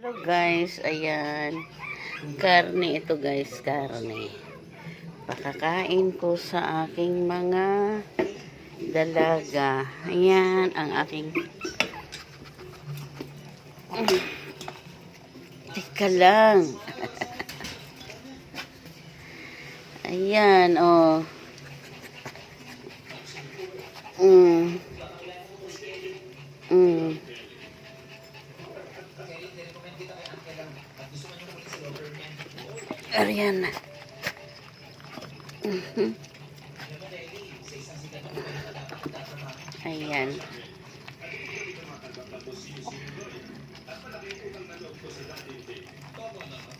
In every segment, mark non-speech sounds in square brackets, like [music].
Hello guys, ayan. Karne ito guys, karne. Pakakain ko sa aking mga dalaga. Ayan, ang aking... Teka lang. [laughs] Ayan, oh. Mm. Mm. Ariana. Mhm. Ayan.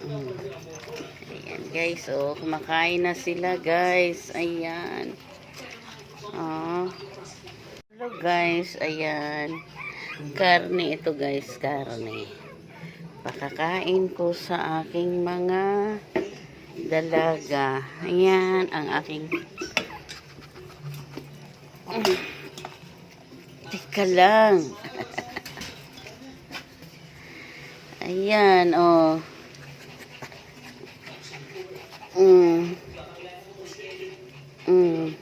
Mm. Ayan guys, oh, kumakain na sila guys. Ayan. Oh. Hello guys, ayan. Karne ito guys, karne. Pakakain ko sa aking mga dalaga. Ayan, ang aking... Teka lang. [laughs] Ayan, oh. Mm. Mm.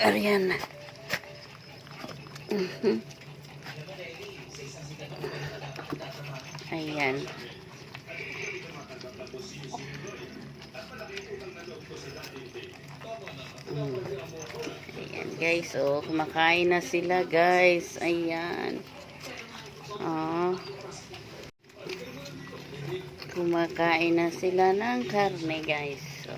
Ariana. Ayan. Ayan guys, oh, kumakain na sila guys. Ayan. Oh. Kumakain na sila ng karne guys. So,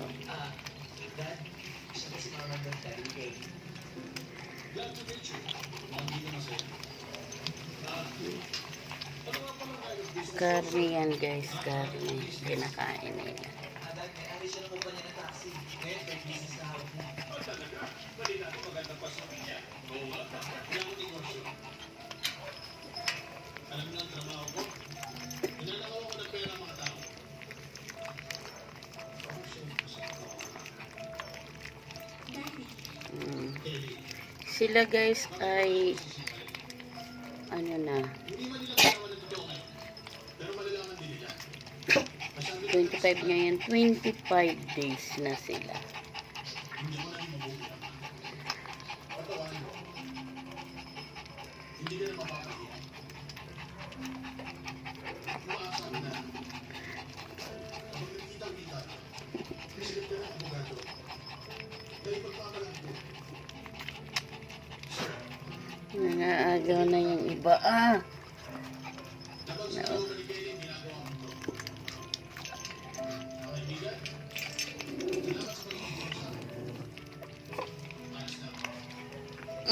karne yan guys, karne. Kinakain nila. Mm. Sila guys ay ano na 25 ngayon 25 days na sila. Nangaagaw na yung iba. Ah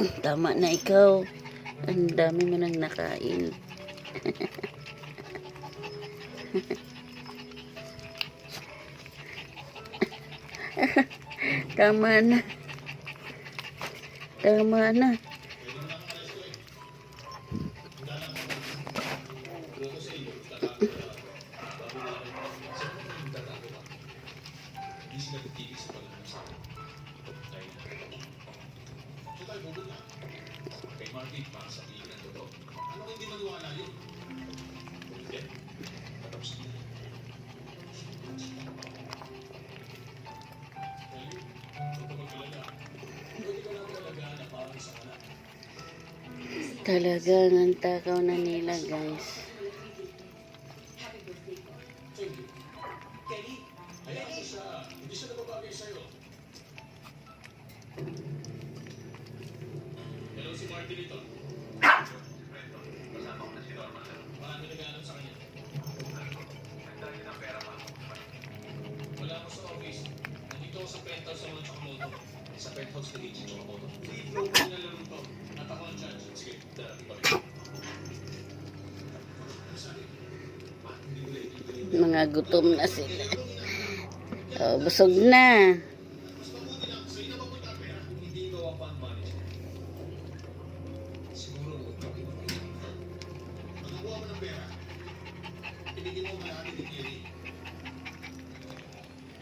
[clears throat] Tama na ikaw. Ang dami mo nang nakain. [laughs] Tama na. Tama na. Talagang ang takaw na nila guys. Sa penthouse sa mga Chakamoto. Sa penthouse flow na laro to. At ako ang judge. Sige, tara, ibalik. Sorry. Ma, hindi late, hindi ko late. Mga gutom na sila. Oh, busog na.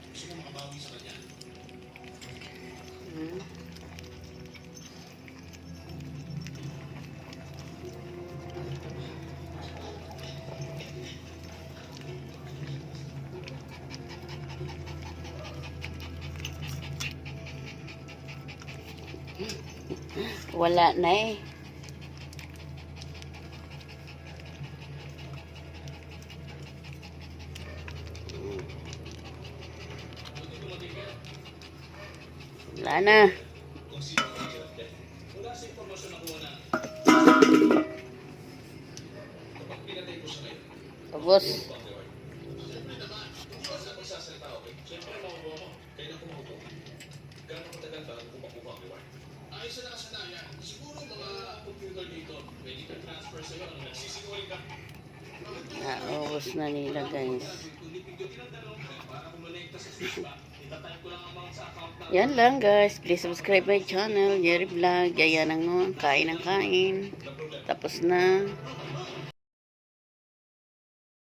Mas mabuti lang, sa'yo na wala na eh. Wala na. Tapos. Naubos na nila guys. Yan lang guys. Please subscribe my channel. Jerry Vlog. Ayan ang kain ang kain. Tapos na.